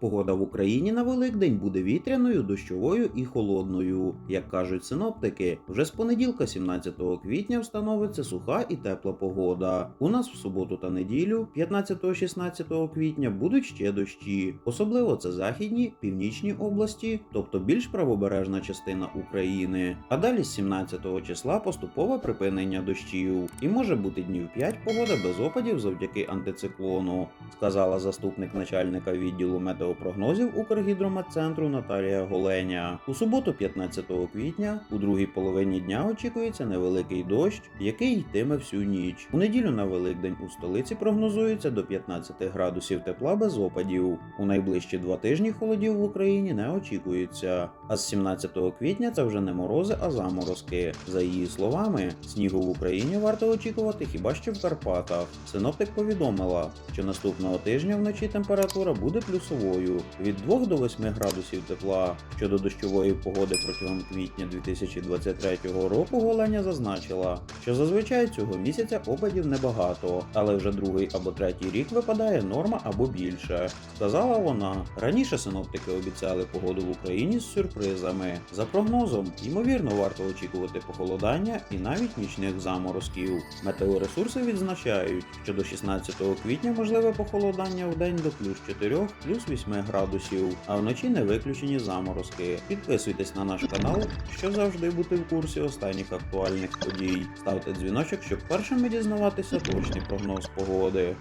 Погода в Україні на Великдень буде вітряною, дощовою і холодною. Як кажуть синоптики, вже з понеділка, 17 квітня, встановиться суха і тепла погода. У нас в суботу та неділю, 15-16 квітня, будуть ще дощі. Особливо це західні, північні області, тобто більш правобережна частина України. А далі з 17 числа поступове припинення дощів. І може бути днів 5 погода без опадів завдяки антициклону, сказала заступник начальника відділу метеопрогнозів Укргідрометцентру Наталія Голеня. У суботу, 15 квітня, у другій половині дня очікується невеликий дощ, який йтиме всю ніч. У неділю на Великдень у столиці прогнозується до 15 градусів тепла без опадів. У найближчі два тижні холодів в Україні не очікується. А з 17 квітня це вже не морози, а заморозки. За її словами, снігу в Україні варто очікувати хіба що в Карпатах. Синоптик повідомила, що наступного тижня вночі температура буде плюсовою від 2 до 8 градусів тепла. Щодо дощової погоди протягом квітня 2023 року Голеня зазначила, що зазвичай цього місяця опадів небагато, але вже другий або третій рік випадає норма або більше. Сказала вона. Раніше синоптики обіцяли погоду в Україні з сюрпризами. За прогнозом, ймовірно, варто очікувати похолодання і навіть нічних заморозків. Метеоресурси відзначають, що до 16 квітня можливе похолодання в день до плюс 4, плюс 8 градусів, а вночі не виключені заморозки. Підписуйтесь на наш канал, щоб завжди бути в курсі останніх актуальних подій. Ставте дзвіночок, щоб першими дізнаватися точний прогноз погоди.